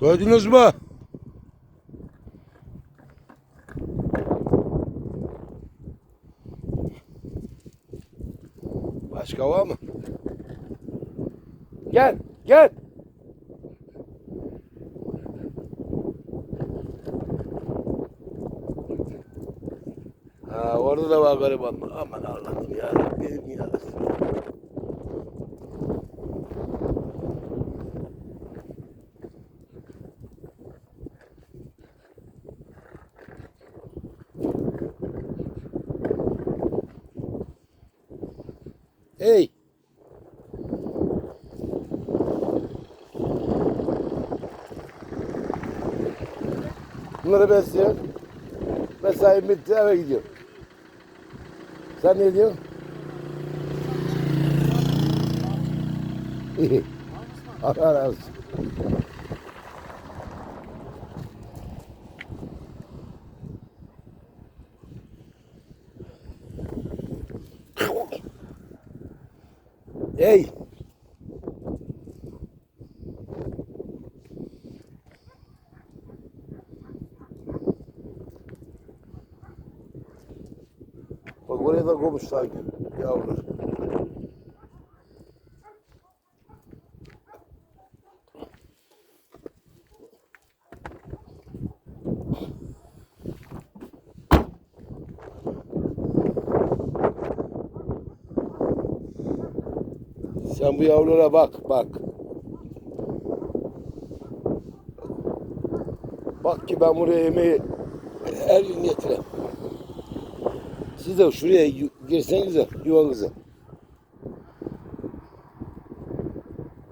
Duydunuz mu? Başka var mı? Gel, gel. Ha, orada da var gariban. Aman Allah'ım ya Rabbim ya. Hey. Bunları besliyorum. Mesai bitti eve gidiyorum. Sen ne diyorsun? Allah razı olsun. Hey. Bak oraya da komuş sanki yavrular. Sen bu yavrulara bak, bak. Bak ki ben buraya yemeği her gün getireyim. Siz de şuraya girsenize yuvanıza.